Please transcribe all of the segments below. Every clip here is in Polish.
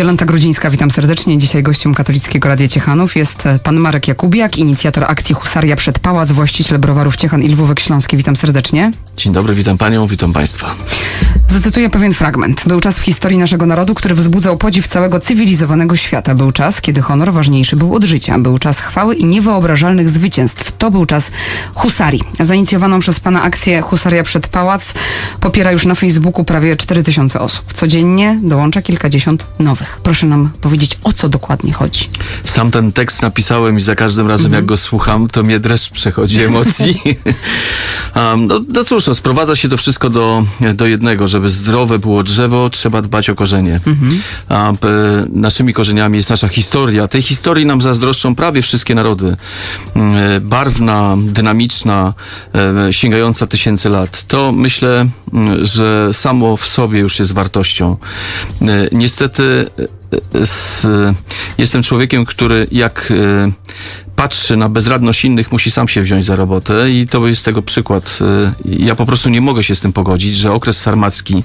Jolanta Grudzińska, witam serdecznie. Dzisiaj gościem Katolickiego Radia Ciechanów jest e, pan Marek Jakubiak, inicjator akcji Husaria przed Pałac, właściciel browarów Ciechan i Lwówek Śląski. Witam serdecznie. Dzień dobry, witam panią, witam państwa. Zacytuję pewien fragment. Był czas w historii naszego narodu, który wzbudzał podziw całego cywilizowanego świata. Był czas, kiedy honor ważniejszy był od życia. Był czas chwały i niewyobrażalnych zwycięstw. To był czas husarii. Zainicjowaną przez pana akcję Husaria przed Pałac popiera już na Facebooku prawie 4000 osób. Codziennie dołącza kilkadziesiąt nowych. Proszę nam powiedzieć, o co dokładnie chodzi. Sam ten tekst napisałem i za każdym razem jak go słucham, to mnie dreszcz przechodzi emocji. um, no, no cóż, no, sprowadza się to wszystko do, do jednego. Żeby zdrowe było drzewo, trzeba dbać o korzenie. A, p, naszymi korzeniami jest nasza historia. Tej historii nam zazdroszczą prawie wszystkie narody. Mm, e, Barwna, dynamiczna, e, sięgająca tysięcy lat. To myślę, mm, że samo w sobie już jest wartością. E, Niestety z, jestem człowiekiem, który jak e, patrzy na bezradność innych, musi sam się wziąć za robotę i to jest tego przykład. E, Ja po prostu nie mogę się z tym pogodzić, że okres sarmacki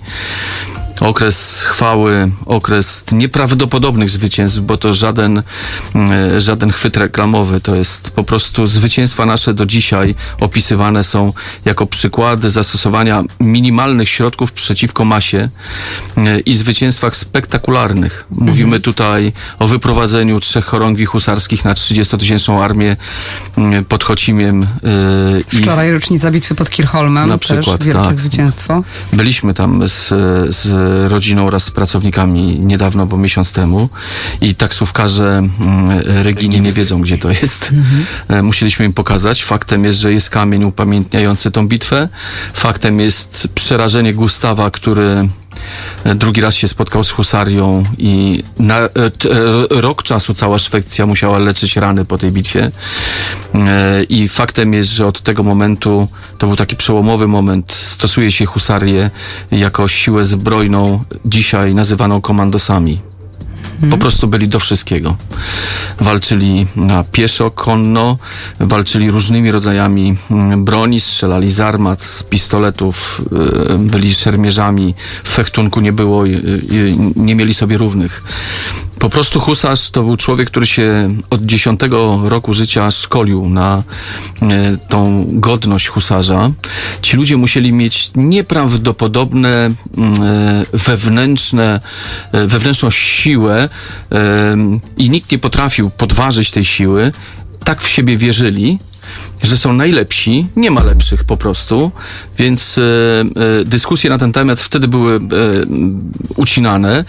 Okres chwały, okres nieprawdopodobnych zwycięstw, bo to żaden, e, żaden chwyt reklamowy, to jest po prostu zwycięstwa nasze do dzisiaj opisywane są jako przykłady zastosowania minimalnych środków przeciwko masie e, i zwycięstwach spektakularnych. Mówimy tutaj o wyprowadzeniu trzech chorągwi husarskich na 30-tysięczną armię e, pod Chocimiem. i- Wczoraj rocznica bitwy pod Kirchholmem. Na też przykład, wielkie tak. zwycięstwo. Byliśmy tam z, z rodziną oraz z pracownikami niedawno, bo miesiąc temu i taksówkarze mm, Regini nie wiedzą, gdzie to jest. E, Musieliśmy im pokazać. Faktem jest, że jest kamień upamiętniający tą bitwę. Faktem jest przerażenie Gustawa, który e, drugi raz się spotkał z husarią i na e, e, rok czasu cała Szwecja musiała leczyć rany po tej bitwie. E, I faktem jest, że od tego momentu to był taki przełomowy moment. Stosuje się husarię jako siłę zbrojną, dzisiaj nazywaną komandosami. Po prostu byli do wszystkiego. Walczyli na pieszo, konno, walczyli różnymi rodzajami mm, broni, strzelali z armat, z pistoletów, y, byli szermierzami, w fechtunku nie było, nie mieli sobie równych. Po prostu husarz to był człowiek, który się od dziesiątego roku życia szkolił na e, tą godność husarza. Ci ludzie musieli mieć nieprawdopodobne mm, e, wewnętrzne, e, wewnętrzną siłę i nikt nie potrafił podważyć tej siły. Tak w siebie wierzyli, że są najlepsi, nie ma lepszych po prostu, więc e, e, dyskusje na ten temat wtedy były e, ucinane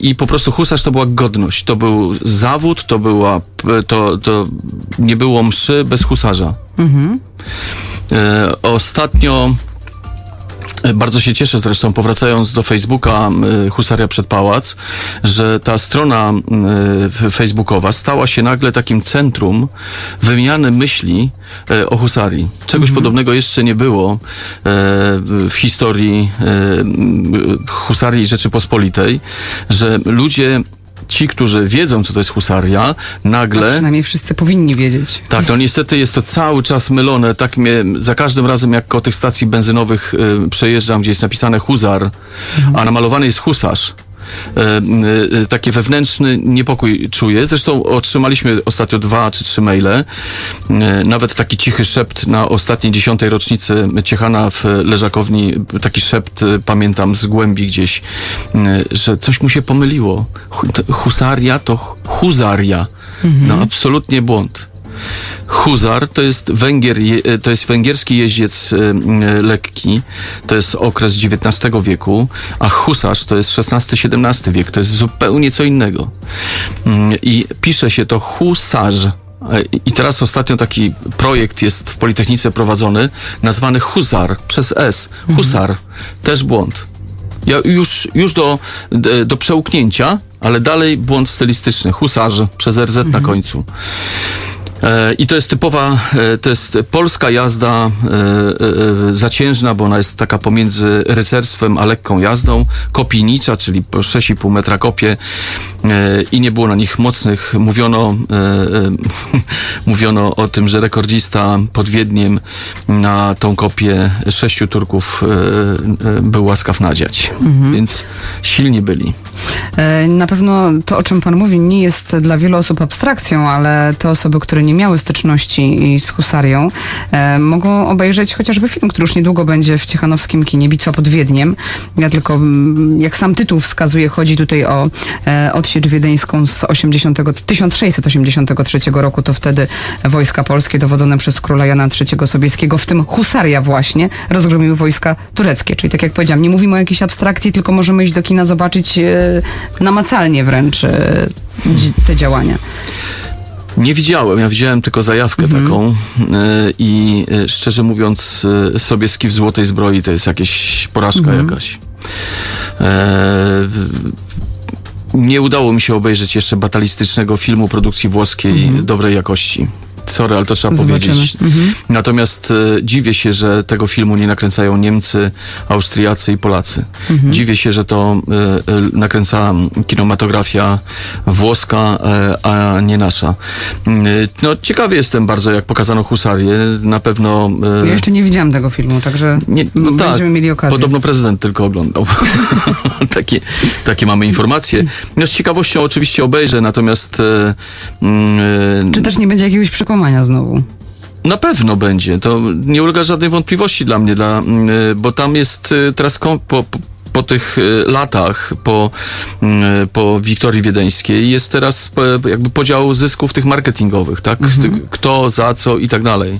i po prostu husarz to była godność, to był zawód, to była, to, to nie było mszy bez husarza. E, ostatnio bardzo się cieszę zresztą, powracając do Facebooka y, Husaria przed Pałac, że ta strona f- facebookowa stała się nagle takim centrum wymiany myśli e, o Husarii. Czegoś podobnego jeszcze nie było e, w historii e, Husarii Rzeczypospolitej, że ludzie Ci, którzy wiedzą, co to jest husaria, A nagle przynajmniej wszyscy powinni wiedzieć. tak, no niestety jest to cały czas mylone. Tak mnie za każdym razem, jak koło tych stacji benzynowych y, przejeżdżam, gdzie jest napisane huzar, a namalowany jest husarz. Y, y, taki wewnętrzny niepokój czuję. Zresztą otrzymaliśmy ostatnio dwa czy trzy maile. Y, nawet taki cichy szept na ostatniej dziesiątej rocznicy Ciechana w Leżakowni. Taki szept, pamiętam, z głębi gdzieś, że coś mu się pomyliło. Husaria to huzaria. No absolutnie błąd. Huzar to jest, Węgier, je- to jest węgierski jeździec y, y, lekki, to jest okres XIX wieku, a husarz to jest XVI-XVII wiek, to jest zupełnie co innego. Mm, I pisze się to husarz. E, I teraz ostatnio taki projekt jest w Politechnice prowadzony, nazwany Huzar przez S. Husar. Też błąd. Ja już, już do, do przełknięcia, ale dalej błąd stylistyczny. Husarz przez RZ na końcu. E, I to jest typowa, e, to jest polska jazda e, zaciężna, bo ona jest taka pomiędzy rycerstwem a lekką jazdą. Kopijnicza, czyli po 6,5 metra kopie i nie było na nich mocnych. Mówiono, mówiono o tym, że rekordzista pod Wiedniem na tą kopię sześciu Turków był łaskaw nadziać. Więc silni byli. E, Na pewno to, o czym pan mówi, nie jest dla wielu osób abstrakcją, ale te osoby, które nie miały styczności z husarią, e, mogą obejrzeć chociażby film, który już niedługo będzie w Ciechanowskim kinie, Bitwa pod Wiedniem. Ja tylko, mm, jak sam tytuł wskazuje, chodzi tutaj o e, odsiecz wiedeńską z 80, 1683 roku. To wtedy wojska polskie dowodzone przez króla Jana III Sobieskiego, w tym husaria właśnie, rozgromiły wojska tureckie. Czyli tak jak powiedziałam, nie mówimy o jakiejś abstrakcji, tylko możemy iść do kina zobaczyć namacalnie wręcz e, te działania. Nie widziałem, ja widziałem tylko zajawkę taką e, i e, szczerze mówiąc e, Sobieski w Złotej Zbroi to jest jakieś porażka jakaś. E, nie udało mi się obejrzeć jeszcze batalistycznego filmu produkcji włoskiej dobrej jakości. Sorry, ale to trzeba Zobaczymy. powiedzieć. Natomiast e, dziwię się, że tego filmu nie nakręcają Niemcy, Austriacy i Polacy. Dziwię się, że to e, e, nakręca kinematografia włoska, e, a nie nasza. Mm, e, No, ciekawy jestem bardzo, jak pokazano Husarię. Na pewno... e, Ja jeszcze nie widziałem tego filmu, także nie, no tak, będziemy mieli okazję. Podobno prezydent tylko oglądał. takie, takie mamy informacje. No z ciekawością oczywiście obejrzę, natomiast e, mm, e, Czy też nie będzie jakiegoś znowu? na pewno będzie. To nie ulega żadnej wątpliwości dla mnie, dla, mm, e, bo tam jest e, teraz po, po, tych e, latach, po, mm, po Wiktorii Wiedeńskiej, jest teraz e, jakby podział zysków tych marketingowych, tak? Ty- Kto, za co i tak dalej.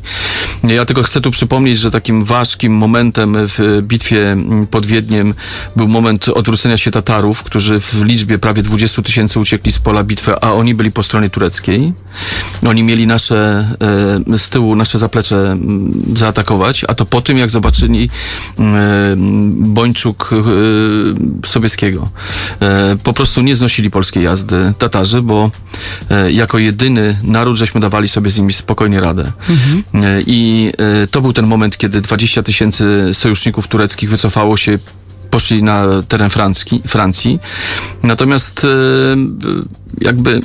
Ja tylko chcę tu przypomnieć, że takim ważkim momentem w bitwie mm, pod Wiedniem był moment odwrócenia się Tatarów, którzy w liczbie prawie 20 tysięcy uciekli z pola bitwy, a oni byli po stronie tureckiej. Oni mieli nasze, e, z tyłu nasze zaplecze m, zaatakować, a to po tym, jak zobaczyli Bończuk Sobieskiego. E, po prostu nie znosili polskiej jazdy Tatarzy, bo e, jako jedyny naród żeśmy dawali sobie z nimi spokojnie radę. E, I to był ten moment, kiedy 20 tysięcy sojuszników tureckich wycofało się poszli na teren Francji, Francji. Natomiast jakby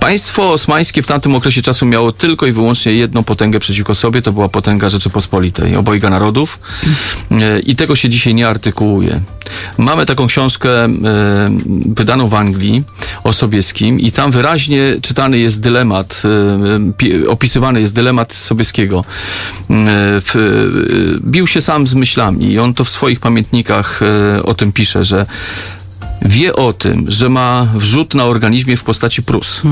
państwo osmańskie w tamtym okresie czasu miało tylko i wyłącznie jedną potęgę przeciwko sobie, to była potęga Rzeczypospolitej, obojga narodów E, i tego się dzisiaj nie artykułuje. Mamy taką książkę e, wydaną w Anglii o Sobieskim i tam wyraźnie czytany jest dylemat, e, pi- opisywany jest dylemat Sobieskiego. Bił się sam z myślami i on to w swoich pamiętnikach o tym pisze, że wie o tym, że ma wrzut na organizmie w postaci prus.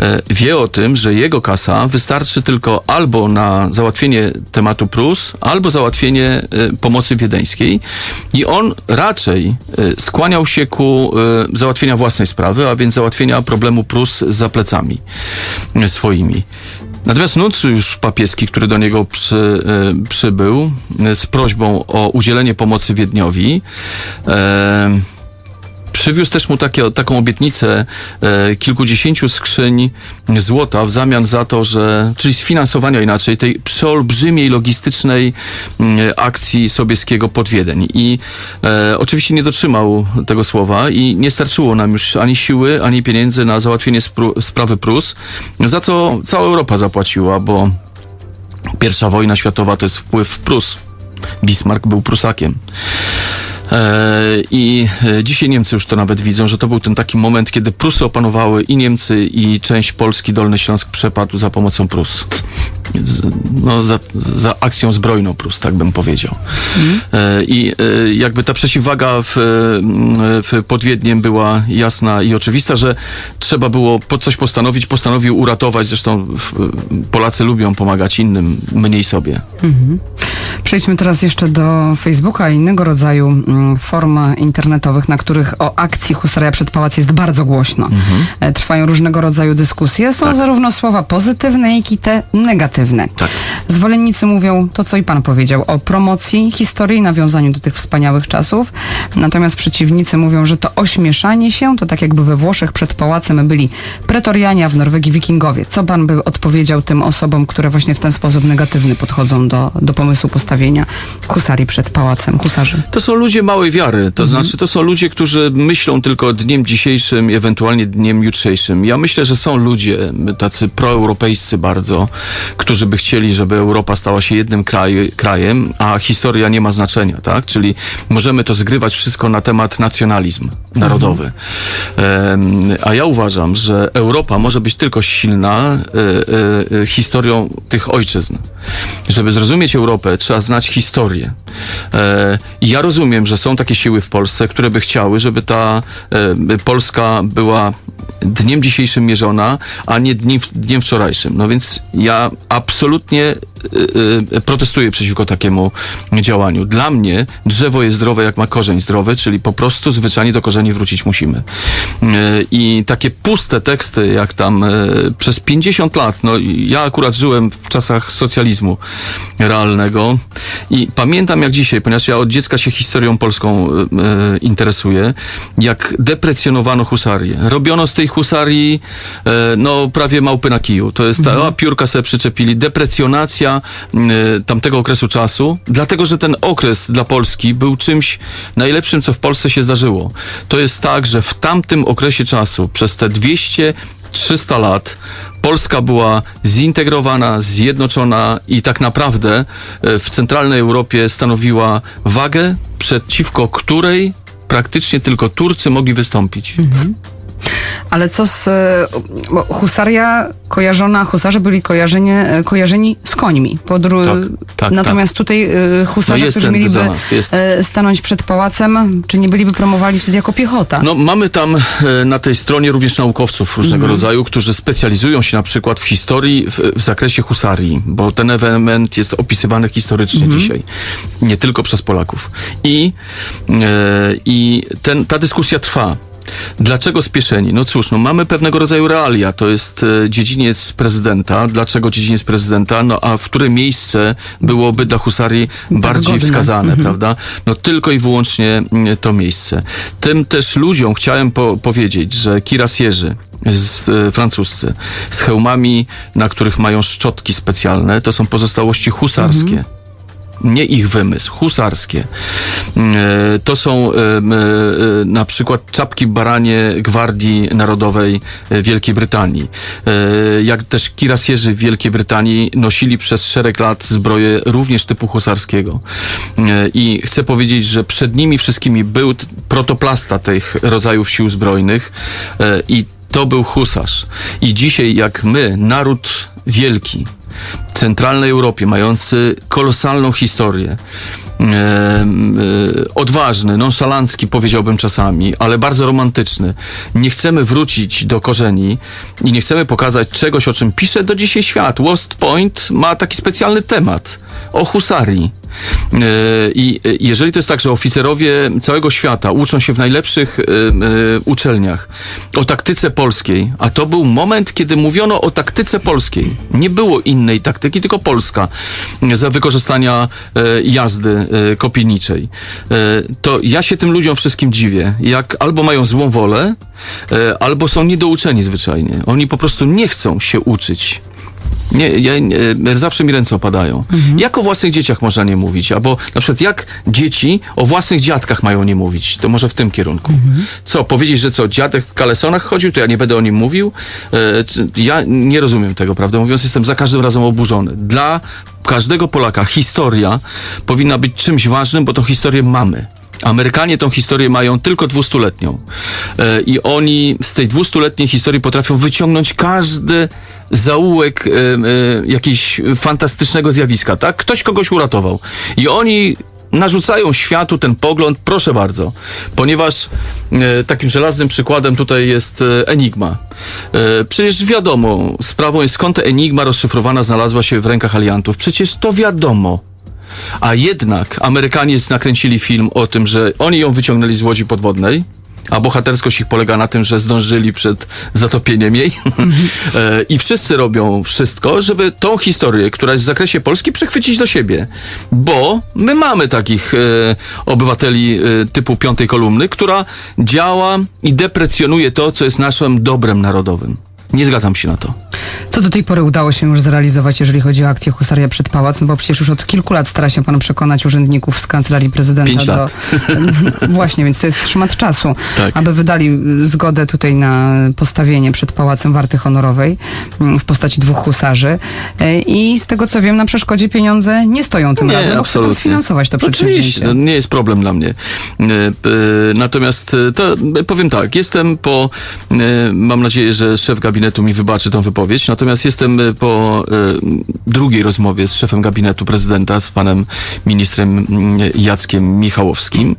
E, Wie o tym, że jego kasa wystarczy tylko albo na załatwienie tematu prus, albo załatwienie e, pomocy wiedeńskiej. I on raczej e, skłaniał się ku załatwienia własnej sprawy, a więc załatwienia problemu prus za plecami swoimi. Natomiast nuncjusz papieski, który do niego przy, przybył z prośbą o udzielenie pomocy Wiedniowi, e, Przywiózł też mu takie, taką obietnicę e, kilkudziesięciu skrzyń złota w zamian za to, że, czyli sfinansowania inaczej, tej przeolbrzymiej logistycznej mm, akcji Sobieskiego pod Wiedeń. I e, oczywiście nie dotrzymał tego słowa i nie starczyło nam już ani siły, ani pieniędzy na załatwienie spru- sprawy Prus, za co cała Europa zapłaciła, bo pierwsza wojna światowa to jest wpływ Prus. Bismarck był Prusakiem. E, I e, dzisiaj Niemcy już to nawet widzą, że to był ten taki moment, kiedy Prusy opanowały i Niemcy, i część Polski, Dolny Śląsk przepadł za pomocą Prus. No, za, za akcją zbrojną Prus, tak bym powiedział. E, I jakby ta przeciwwaga w, w pod Wiedniem była jasna i oczywista, że trzeba było coś postanowić, postanowił uratować, zresztą Polacy lubią pomagać innym, mniej sobie. Przejdźmy teraz jeszcze do Facebooka i innego rodzaju mm, form internetowych, na których o akcji Husaria przed pałac jest bardzo głośno. E, Trwają różnego rodzaju dyskusje. Są Tak. zarówno słowa pozytywne, jak i te negatywne. Tak. Zwolennicy mówią to, co i pan powiedział, o promocji historii, nawiązaniu do tych wspaniałych czasów. Natomiast przeciwnicy mówią, że to ośmieszanie się, to tak jakby we Włoszech przed pałacem byli pretorianie, a w Norwegii wikingowie. Co pan by odpowiedział tym osobom, które właśnie w ten sposób negatywny podchodzą do, do pomysłu postawienia postawienia husarii przed pałacem husarzy? To są ludzie małej wiary, to znaczy to są ludzie, którzy myślą tylko o dniem dzisiejszym, ewentualnie dniem jutrzejszym. Ja myślę, że są ludzie tacy proeuropejscy bardzo, którzy by chcieli, żeby Europa stała się jednym kraju, krajem, a historia nie ma znaczenia, tak? Czyli możemy to zgrywać wszystko na temat nacjonalizm narodowy. Em, a ja uważam, że Europa może być tylko silna e, e, e, historią tych ojczyzn. Żeby zrozumieć Europę, trzeba znać historię. E, I ja rozumiem, że są takie siły w Polsce, które by chciały, żeby ta e, Polska była dniem dzisiejszym mierzona, a nie dniem, dniem wczorajszym. No więc ja absolutnie e, e, protestuję przeciwko takiemu działaniu. Dla mnie drzewo jest zdrowe, jak ma korzeń zdrowy, czyli po prostu zwyczajnie do korzeni wrócić musimy. E, I takie puste teksty, jak tam przez 50 lat, no ja akurat żyłem w czasach socjalizmu realnego i pamiętam jak dzisiaj, ponieważ ja od dziecka się historią polską interesuję, jak deprecjonowano husarię. Robiono z tej husarii e, no prawie małpy na kiju. To jest ta, a piórka sobie przyczepili. Deprecjonacja e, tamtego okresu czasu, dlatego, że ten okres dla Polski był czymś najlepszym, co w Polsce się zdarzyło. To jest tak, że w tamtym okresie czasu, przez te 200 300 lat Polska była zintegrowana, zjednoczona i tak naprawdę e, w centralnej Europie stanowiła wagę, przeciwko której praktycznie tylko Turcy mogli wystąpić. Ale co z... e, Bo husaria kojarzona, husarze byli kojarzeni, kojarzeni z końmi. Podru... Tak, tak, Natomiast tutaj e, husarze, No którzy mieliby e, stanąć przed pałacem, czy nie byliby promowali wtedy jako piechota? No, mamy tam e, na tej stronie również naukowców różnego rodzaju, którzy specjalizują się na przykład w historii w, w zakresie husarii, bo ten element jest opisywany historycznie dzisiaj, nie tylko przez Polaków. I, e, i ten, ta dyskusja trwa. Dlaczego spieszeni? No cóż, no mamy pewnego rodzaju realia. To jest e, dziedziniec prezydenta. Dlaczego dziedziniec prezydenta? No a w które miejsce byłoby dla husarii bardziej godne. wskazane, prawda? No tylko i wyłącznie mm, to miejsce. Tym też ludziom chciałem po powiedzieć, że kirasjerzy z e, francuscy, z hełmami, na których mają szczotki specjalne, to są pozostałości husarskie. Nie ich wymysł, husarskie. E, To są e, e, na przykład czapki baranie Gwardii Narodowej Wielkiej Brytanii. Jak też kirasjerzy w Wielkiej Brytanii nosili przez szereg lat zbroję również typu husarskiego. I chcę powiedzieć, że przed nimi wszystkimi był protoplasta tych rodzajów sił zbrojnych i to był husarz. I dzisiaj, jak my, naród wielki, centralnej Europie, mający kolosalną historię, em, e, odważny, nonszalancki powiedziałbym czasami, ale bardzo romantyczny. Nie chcemy wrócić do korzeni i nie chcemy pokazać czegoś, o czym pisze do dzisiaj świat. West Point ma taki specjalny temat o husarii. I jeżeli to jest tak, że oficerowie całego świata uczą się w najlepszych e, e, uczelniach o taktyce polskiej, a to był moment, kiedy mówiono o taktyce polskiej. Nie było innej taktyki, tylko polska za wykorzystania e, jazdy kopijniczej. E, to ja się tym ludziom wszystkim dziwię. Jak albo mają złą wolę, albo są niedouczeni zwyczajnie. Oni po prostu nie chcą się uczyć. Nie, ja, nie, zawsze mi ręce opadają. Jak o własnych dzieciach można nie mówić? Albo na przykład jak dzieci o własnych dziadkach mają nie mówić? To może w tym kierunku. Co, powiedzieć, że co, dziadek w kalesonach chodził, to ja nie będę o nim mówił? E, ja nie rozumiem tego, prawdę mówiąc, jestem za każdym razem oburzony. Dla każdego Polaka historia powinna być czymś ważnym, bo tą historię mamy. Amerykanie tą historię mają tylko dwustuletnią. E, I oni z tej dwustuletniej historii potrafią wyciągnąć każdy zaułek e, e, jakiegoś fantastycznego zjawiska, tak? Ktoś kogoś uratował. I oni narzucają światu ten pogląd, proszę bardzo, ponieważ takim żelaznym przykładem tutaj jest Enigma. Przecież wiadomo, sprawą jest skąd Enigma rozszyfrowana znalazła się w rękach aliantów. Przecież to wiadomo. A jednak Amerykanie nakręcili film o tym, że oni ją wyciągnęli z łodzi podwodnej, a bohaterskość ich polega na tym, że zdążyli przed zatopieniem jej. E, I wszyscy robią wszystko, żeby tą historię, która jest w zakresie Polski, przechwycić do siebie. Bo my mamy takich e, obywateli e, typu piątej kolumny, która działa i deprecjonuje to, co jest naszym dobrem narodowym. Nie zgadzam się na to. Co do tej pory udało się już zrealizować, jeżeli chodzi o akcję Husaria przed Pałac? No bo przecież już od kilku lat stara się pan przekonać urzędników z kancelarii prezydenta Pięć do... lat. Właśnie, więc to jest szmat czasu, Tak. aby wydali zgodę tutaj na postawienie przed Pałacem Warty Honorowej mm, w postaci dwóch husarzy. E, I z tego co wiem, na przeszkodzie pieniądze nie stoją tym razem, bo chce pan sfinansować to Oczywiście, no, nie jest problem dla mnie. E, e, Natomiast to powiem tak, jestem po, mam nadzieję, że szef gabinetu mi wybaczy tą wypowiedź, natomiast jestem e, po e, drugiej rozmowie z szefem gabinetu prezydenta, z panem ministrem mm, Jackiem Michałowskim.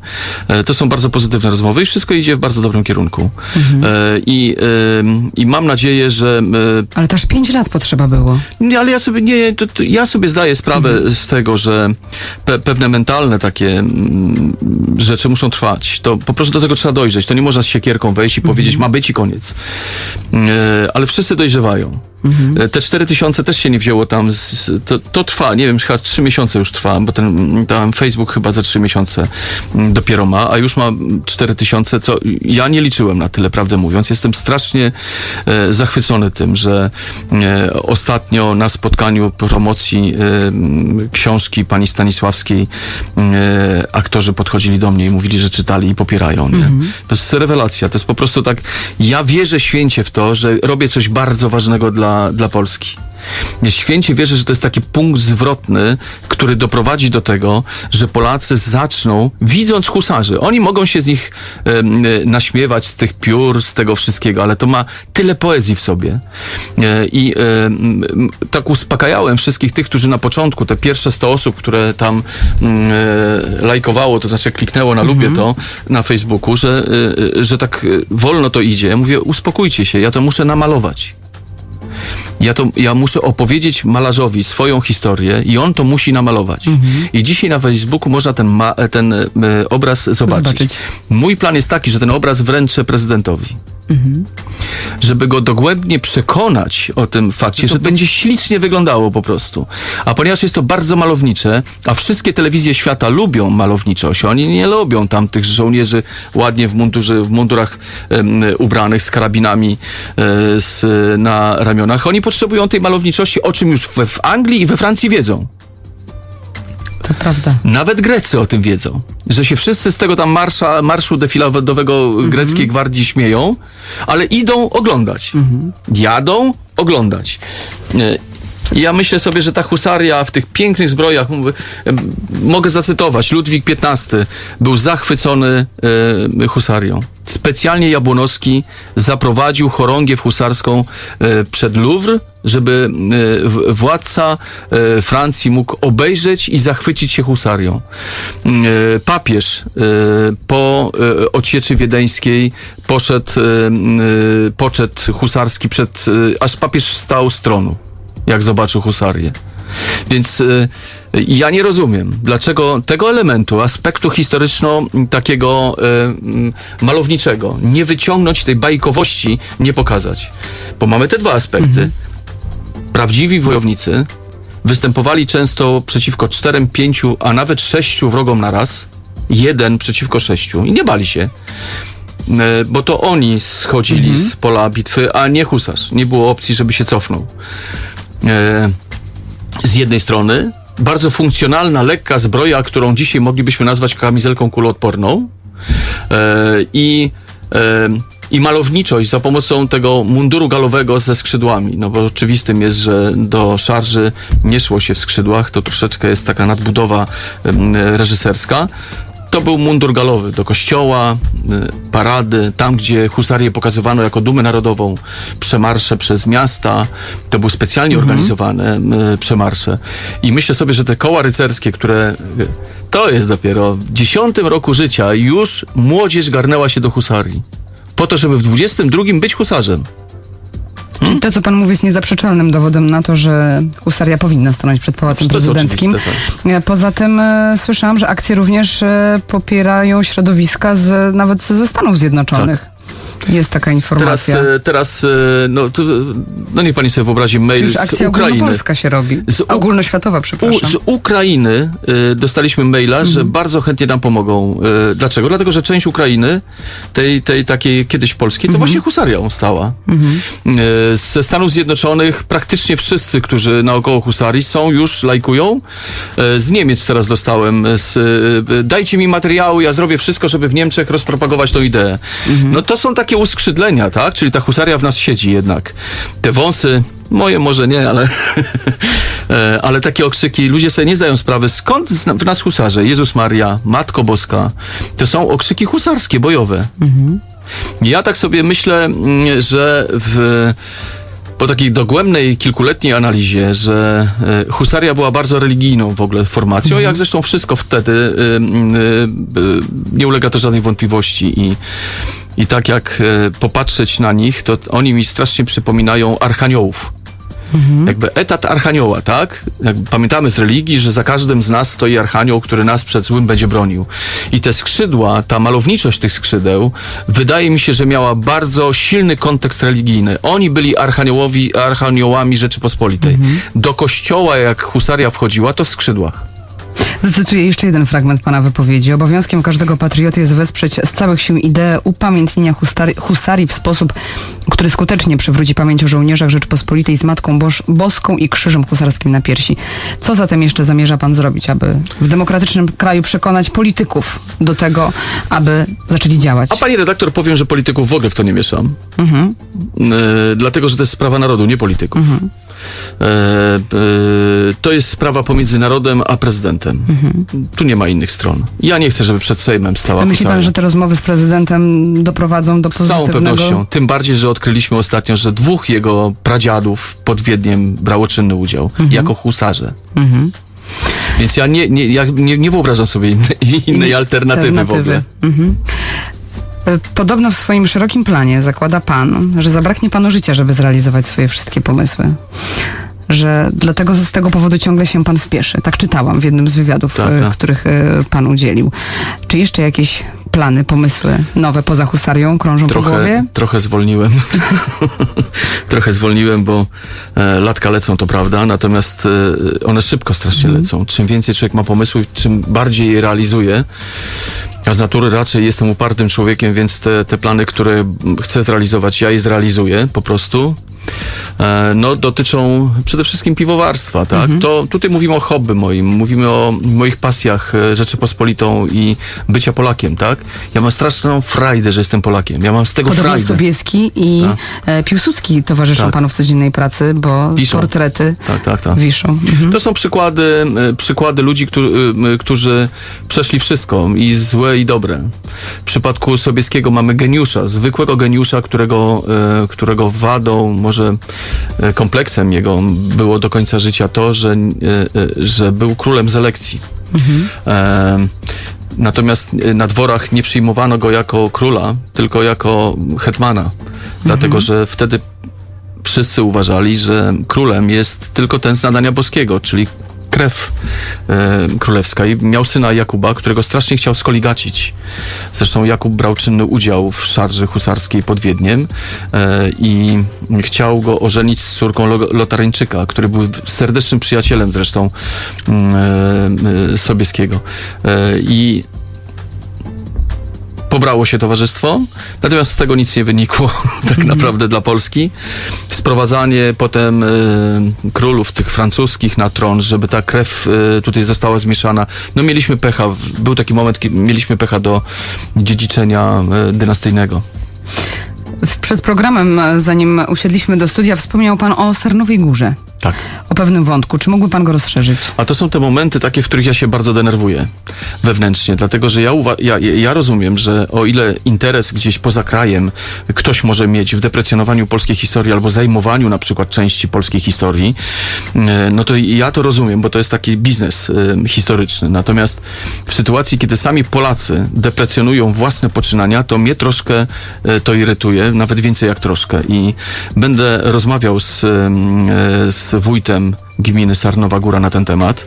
E, To są bardzo pozytywne rozmowy i wszystko idzie w bardzo dobrym kierunku. E, I, I mam nadzieję, że Ale też pięć lat potrzeba było. nie, ale ja sobie nie, to, to ja sobie zdaję sprawę z tego, że pe, pewne mentalne takie mm, rzeczy muszą trwać. To po prostu do tego trzeba dojrzeć. To nie można z siekierką wejść i powiedzieć, ma być i koniec. Ale wszyscy dojrzewają. E, Te cztery tysiące też się nie wzięło tam, z, to, to trwa, nie wiem, chyba trzy miesiące już trwa, bo ten tam Facebook chyba za trzy miesiące mm, dopiero ma, a już ma cztery tysiące, co ja nie liczyłem na tyle, prawdę mówiąc. Jestem strasznie e, zachwycony tym, że e, ostatnio na spotkaniu promocji e, książki pani Stanisławskiej e, aktorzy podchodzili do mnie i mówili, że czytali i popierają. Nie? To jest rewelacja. To jest po prostu tak, ja wierzę święcie w to, że robię coś bardzo ważnego dla, dla Polski. Święcie wierzę, że to jest taki punkt zwrotny, który doprowadzi do tego, że Polacy zaczną, widząc husarzy, oni mogą się z nich e, naśmiewać, z tych piór, z tego wszystkiego, ale to ma tyle poezji w sobie. E, I em, m, tak uspokajałem wszystkich tych, którzy na początku, te pierwsze 100 osób, które tam mm, lajkowało, to znaczy kliknęło na lubię to na Facebooku, że, że tak wolno to idzie. Ja mówię, uspokójcie się, ja to muszę namalować. Ja, to, ja muszę opowiedzieć malarzowi swoją historię i on to musi namalować. I dzisiaj na Facebooku można ten, ma, ten e, obraz zobaczyć. Zobaczyć. Mój plan jest taki, że ten obraz wręczę prezydentowi. Żeby go dogłębnie przekonać o tym fakcie, że będzie ślicznie wyglądało po prostu. A ponieważ jest to bardzo malownicze, a wszystkie telewizje świata lubią malowniczość, oni nie lubią tam tych żołnierzy ładnie w, mundurze, w mundurach em, ubranych z karabinami e, z, na ramionach. Oni potrzebują tej malowniczości, o czym już we, w Anglii i we Francji wiedzą. To prawda. Nawet Grecy o tym wiedzą, że się wszyscy z tego tam marsza, marszu defilowego greckiej gwardii śmieją, ale idą oglądać. Jadą oglądać. E, Ja myślę sobie, że ta husaria w tych pięknych zbrojach, mogę zacytować, Ludwik XV był zachwycony e, husarią. Specjalnie Jabłonowski zaprowadził chorągiew husarską e, przed Louvre, żeby e, władca e, Francji mógł obejrzeć i zachwycić się husarią. E, Papież po odsieczy wiedeńskiej poszedł poczet husarski przed, aż papież wstał z tronu jak zobaczył husarię. Więc ja nie rozumiem, dlaczego tego elementu, aspektu historyczno takiego malowniczego, nie wyciągnąć tej bajkowości, nie pokazać. Bo mamy te dwa aspekty. Prawdziwi wojownicy występowali często przeciwko czterem, pięciu, a nawet sześciu wrogom na raz. Jeden przeciwko sześciu i nie bali się. E, Bo to oni schodzili z pola bitwy, a nie husarz. Nie było opcji, żeby się cofnął e, z jednej strony bardzo funkcjonalna, lekka zbroja, którą dzisiaj moglibyśmy nazwać kamizelką kuloodporną e, i, i malowniczość za pomocą tego munduru galowego ze skrzydłami. No bo oczywistym jest, że do szarży nie szło się w skrzydłach, to troszeczkę jest taka nadbudowa reżyserska. To był mundur galowy do kościoła, y, parady, tam gdzie husarię pokazywano jako dumę narodową, przemarsze przez miasta. To były specjalnie organizowane y, przemarsze. I myślę sobie, że te koła rycerskie, które to jest dopiero w dziesiątym roku życia, już młodzież garnęła się do husarii. Po to, żeby w 22 być husarzem. Czyli to, co pan mówi, jest niezaprzeczalnym dowodem na to, że husaria powinna stanąć przed Pałacem To Prezydenckim. oczywiste, E, Poza tym e, słyszałam, że akcje również e, popierają środowiska z, nawet ze Stanów Zjednoczonych. Jest taka Teraz, informacja. e, teraz e, no, to, no niech pani sobie wyobrazi mail Już z akcja Ukrainy. ogólnopolska się robi. Z U- Ogólnoświatowa, U, przepraszam. z Ukrainy y, dostaliśmy maila, że Mhm. bardzo chętnie nam pomogą. Y, dlaczego? Dlatego, że część Ukrainy, tej, tej takiej kiedyś polskiej, Mhm. to właśnie husarią stała. Y, ze Stanów Zjednoczonych praktycznie wszyscy, którzy naokoło husarii są, już lajkują. Y, z Niemiec teraz dostałem. Z, y, dajcie mi materiały, ja zrobię wszystko, żeby w Niemczech rozpropagować tą ideę. Mhm. No to są takie uskrzydlenia, tak? Czyli ta husaria w nas siedzi jednak. Te wąsy, moje może nie, ale, e, ale takie okrzyki, ludzie sobie nie zdają sprawy, skąd w nas husarze, Jezus Maria, Matko Boska, to są okrzyki husarskie, bojowe. Ja tak sobie myślę, mm, że w po takiej dogłębnej, kilkuletniej analizie, że e, husaria była bardzo religijną w ogóle formacją, jak zresztą wszystko wtedy, y, y, y, nie ulega to żadnej wątpliwości i i tak jak e, popatrzeć na nich, to oni mi strasznie przypominają archaniołów. Jakby etat archanioła, tak? Jak pamiętamy z religii, że za każdym z nas stoi archanioł, który nas przed złym będzie bronił. I te skrzydła, ta malowniczość tych skrzydeł, wydaje mi się, że miała bardzo silny kontekst religijny. Oni byli archaniołowi, archaniołami Rzeczypospolitej. Do kościoła, jak husaria wchodziła, to w skrzydłach. Zacytuję jeszcze jeden fragment pana wypowiedzi. Obowiązkiem każdego patrioty jest wesprzeć z całych sił ideę upamiętnienia husarii w sposób, który skutecznie przywróci pamięć o żołnierzach Rzeczypospolitej z Matką Boż, Boską i krzyżem husarskim na piersi. Co zatem jeszcze zamierza pan zrobić, aby w demokratycznym kraju przekonać polityków do tego, aby zaczęli działać? A pani redaktor, powiem, że polityków w ogóle w to nie mieszam. E, dlatego, że to jest sprawa narodu, nie polityków. E, to jest sprawa pomiędzy narodem a prezydentem. Tu nie ma innych stron. Ja nie chcę, żeby przed Sejmem stała A myśli pan, że te rozmowy z prezydentem doprowadzą do Z całą pozytywnego... pewnością. Tym bardziej, że odkryliśmy ostatnio, że dwóch jego pradziadów pod Wiedniem brało czynny udział jako husarze. Więc ja nie, nie, ja nie, nie wyobrażam sobie innej, innej alternatywy, w ogóle. Mhm. E, Podobno w swoim szerokim planie zakłada pan, że zabraknie panu życia, żeby zrealizować swoje wszystkie pomysły. Że dlatego z tego powodu ciągle się pan spieszy. Tak czytałam w jednym z wywiadów, Tak, e, tak. których e, pan udzielił. Czy jeszcze jakieś plany, pomysły nowe poza husarią krążą po głowie? Trochę, trochę zwolniłem. trochę zwolniłem, bo e, latka lecą, to prawda, natomiast e, one szybko strasznie Mhm. lecą. Czym więcej człowiek ma pomysłów, czym bardziej je realizuje, a z natury raczej jestem upartym człowiekiem, więc te, te plany, które chcę zrealizować, ja je zrealizuję po prostu. E, no, dotyczą przede wszystkim piwowarstwa, tak? To tutaj mówimy o hobby moim, mówimy o moich pasjach e, Rzeczypospolitą i bycia Polakiem, tak? Ja mam straszną frajdę, że jestem Polakiem. Ja mam z tego Podobno frajdę. Sobieski i e, Piłsudski towarzyszą Tak. panu w codziennej pracy, bo Wiszą. portrety Tak, tak, tak. wiszą. Mhm. To są przykłady, przykłady ludzi, którzy, którzy przeszli wszystko i złe i dobre. W przypadku Sobieskiego mamy geniusza, zwykłego geniusza, którego, którego wadą, może e, kompleksem jego było do końca życia to, że, e, e, że był królem z elekcji. E, Natomiast na dworach nie przyjmowano go jako króla, tylko jako hetmana. Dlatego, że wtedy wszyscy uważali, że królem jest tylko ten z nadania boskiego, czyli krew e, królewska. I miał syna Jakuba, którego strasznie chciał skoligacić. Zresztą Jakub brał czynny udział w szarży husarskiej pod Wiedniem e, i chciał go ożenić z córką Lo- Lotaryńczyka, który był serdecznym przyjacielem zresztą mm, e, e, Sobieskiego. E, I pobrało się towarzystwo, natomiast z tego nic nie wynikło tak naprawdę dla Polski. Sprowadzanie potem e, królów tych francuskich na tron, żeby ta krew e, tutaj została zmieszana. No mieliśmy pecha, był taki moment, kiedy mieliśmy pecha do dziedziczenia e, dynastyjnego. Przed programem, zanim usiedliśmy do studia, wspomniał pan o Sarnowej Górze. Tak. O pewnym wątku. Czy mógłby pan go rozszerzyć? A to są te momenty takie, w których ja się bardzo denerwuję wewnętrznie, dlatego że ja, uwa- ja, ja rozumiem, że o ile interes gdzieś poza krajem ktoś może mieć w deprecjonowaniu polskiej historii albo zajmowaniu na przykład części polskiej historii, e, no to ja to rozumiem, bo to jest taki biznes e, historyczny. Natomiast w sytuacji, kiedy sami Polacy deprecjonują własne poczynania, to mnie troszkę e, to irytuje, nawet więcej jak troszkę. I będę rozmawiał z, z wójtem gminy Sarnowa Góra na ten temat.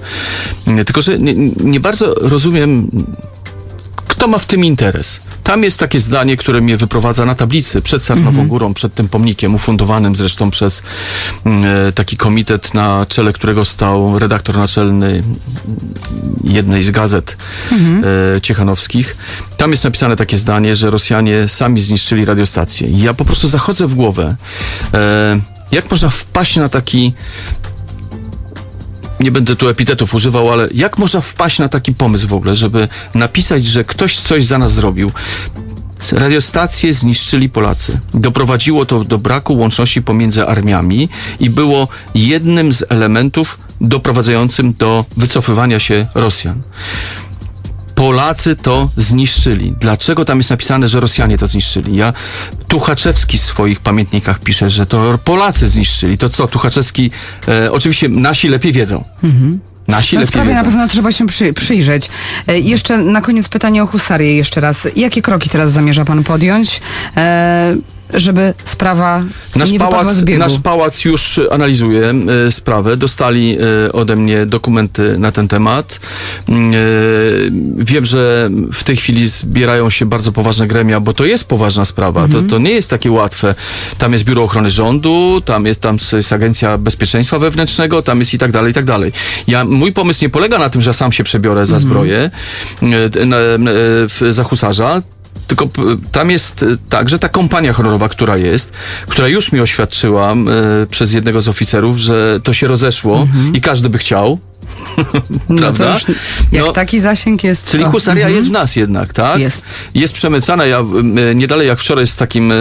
Tylko, że nie, nie bardzo rozumiem, kto ma w tym interes. Tam jest takie zdanie, które mnie wyprowadza na tablicy przed Sarnową Górą, przed tym pomnikiem ufundowanym zresztą przez mm, e, taki komitet, na czele którego stał redaktor naczelny jednej z gazet e, ciechanowskich. Tam jest napisane takie zdanie, że Rosjanie sami zniszczyli radiostację. I ja po prostu zachodzę w głowę. E, jak można wpaść na taki nie będę tu epitetów używał, ale jak można wpaść na taki pomysł w ogóle, żeby napisać, że ktoś coś za nas zrobił? Radiostacje zniszczyli Polacy. Doprowadziło to do braku łączności pomiędzy armiami i było jednym z elementów doprowadzającym do wycofywania się Rosjan. Polacy to zniszczyli. Dlaczego tam jest napisane, że Rosjanie to zniszczyli? Ja Tuchaczewski w swoich pamiętnikach pisze, że to Polacy zniszczyli. To co, Tuchaczewski, e, oczywiście nasi lepiej wiedzą. Nasi No lepiej sprawie na wiedzą. pewno trzeba się przy, przyjrzeć. E, jeszcze na koniec pytanie o husarię jeszcze raz. Jakie kroki teraz zamierza pan podjąć, e, żeby sprawa Nasz nie pałac, z biegu? nasz pałac już analizuje e, sprawę. Dostali e, ode mnie dokumenty na ten temat. E, wiem, że w tej chwili zbierają się bardzo poważne gremia, bo to jest poważna sprawa. Mhm. To, to nie jest takie łatwe. Tam jest Biuro Ochrony Rządu, tam jest, tam jest Agencja Bezpieczeństwa Wewnętrznego, tam jest i tak dalej, i tak dalej. Ja, mój pomysł nie polega na tym, że sam się przebiorę za zbroję e, na, na, w, za husarza, tylko tam jest e, także ta kompania honorowa, która jest, która już mi oświadczyła e, przez jednego z oficerów, że to się rozeszło i każdy by chciał. no to prawda? już, jak No, taki zasięg jest. Czyli to, husaria mhm. jest w nas jednak, tak? Jest. Jest przemycana. Ja nie dalej jak wczoraj z takim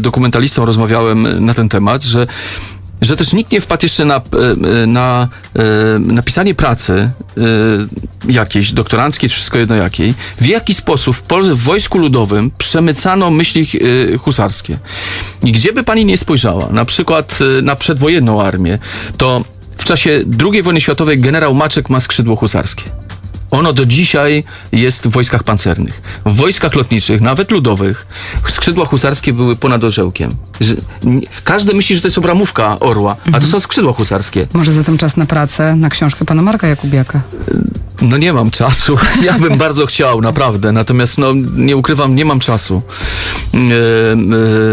dokumentalistą rozmawiałem na ten temat, że że też nikt nie wpadł jeszcze na, e, na e, napisanie pracy e, jakiejś, doktoranckiej, czy wszystko jedno jakiej, w jaki sposób w, Pol- w Wojsku Ludowym przemycano myśli e, husarskie. I gdzie by pani nie spojrzała, na przykład e, na przedwojenną armię, to w czasie II wojny światowej generał Maczek ma skrzydło husarskie. Ono do dzisiaj jest w wojskach pancernych. W wojskach lotniczych, nawet ludowych, skrzydła husarskie były ponad orzełkiem. Każdy myśli, że to jest obramówka orła, a to są skrzydła husarskie. Może zatem czas na pracę, na książkę pana Marka Jakubiaka. No nie mam czasu. Ja bym bardzo chciał, naprawdę. Natomiast no, nie ukrywam, nie mam czasu e, e,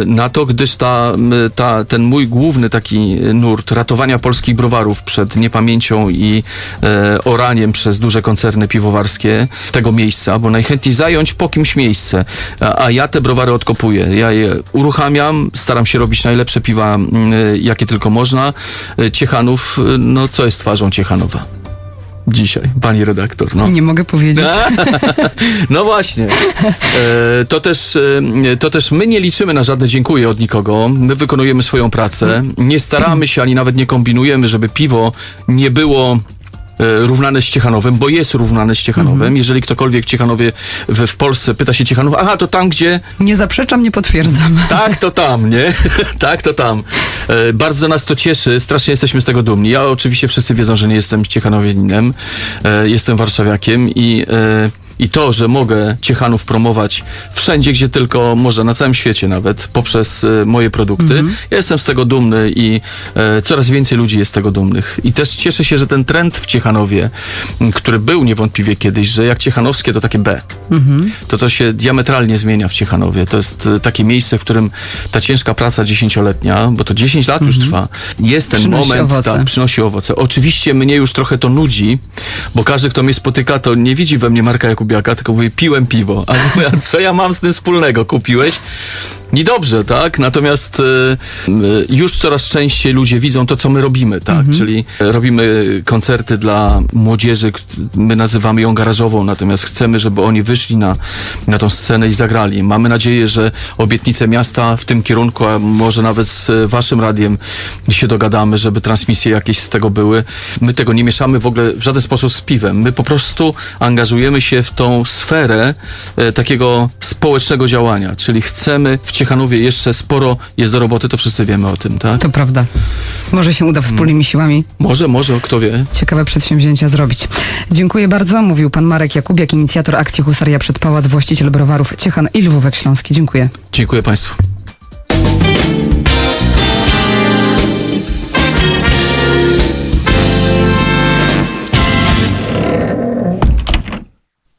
na to, gdyż ta, ta, ten mój główny taki nurt ratowania polskich browarów przed niepamięcią i e, oraniem przez duże koncerny piwowarskie tego miejsca, bo najchętniej zająć po kimś miejsce, a, ja te browary odkopuję. Ja je uruchamiam, staram się robić najlepsze piwa, jakie tylko można. Ciechanów, no co jest twarzą Ciechanowa? Dzisiaj, pani redaktor. No. Nie mogę powiedzieć. No właśnie. E, to, też, e, to też my nie liczymy na żadne dziękuję od nikogo. My wykonujemy swoją pracę. Nie staramy się ani nawet nie kombinujemy, żeby piwo nie było równane z Ciechanowem, bo jest równane z Ciechanowem. Jeżeli ktokolwiek Ciechanowie, w, w Polsce pyta się Ciechanów, aha, to tam, gdzie Nie zaprzeczam, nie potwierdzam. tak, to tam, nie? tak, to tam. E, bardzo nas to cieszy, strasznie jesteśmy z tego dumni. Ja oczywiście wszyscy wiedzą, że nie jestem Ciechanowianinem, e, jestem warszawiakiem i, e, i to, że mogę Ciechanów promować wszędzie, gdzie tylko można, na całym świecie nawet, poprzez e, moje produkty, ja jestem z tego dumny i e, coraz więcej ludzi jest z tego dumnych. I też cieszę się, że ten trend w Ciechanowie, który był niewątpliwie kiedyś, że jak Ciechanowskie to takie B, to to się diametralnie zmienia w Ciechanowie. To jest e, takie miejsce, w którym ta ciężka praca dziesięcioletnia, bo to 10 lat już trwa, jest ten Przynosi moment, owoce. tak, przynosi owoce. Oczywiście mnie już trochę to nudzi, bo każdy, kto mnie spotyka, to nie widzi we mnie Marka Jakubiaka, tylko mówi, piłem piwo. A ja, co ja mam z tym wspólnego? Kupiłeś? I dobrze, tak? Natomiast e, e, już coraz częściej ludzie widzą to, co my robimy, tak? Czyli e, robimy koncerty dla młodzieży, my nazywamy ją garażową, natomiast chcemy, żeby oni wyszli na, na tą scenę i zagrali. Mamy nadzieję, że obietnice miasta w tym kierunku, a może nawet z e, waszym radiem się dogadamy, żeby transmisje jakieś z tego były. My tego nie mieszamy w ogóle w żaden sposób z piwem. My po prostu angażujemy się w tą sferę e, takiego społecznego działania, czyli chcemy w Ciechanowie jeszcze sporo jest do roboty, to wszyscy wiemy o tym, tak? To prawda. Może się uda wspólnymi siłami Może, może, kto wie. ciekawe przedsięwzięcia zrobić. Dziękuję bardzo. Mówił pan Marek Jakubiak, inicjator akcji Husaria przed Pałac, właściciel browarów Ciechan i Lwówek Śląski. Dziękuję. Dziękuję Państwu.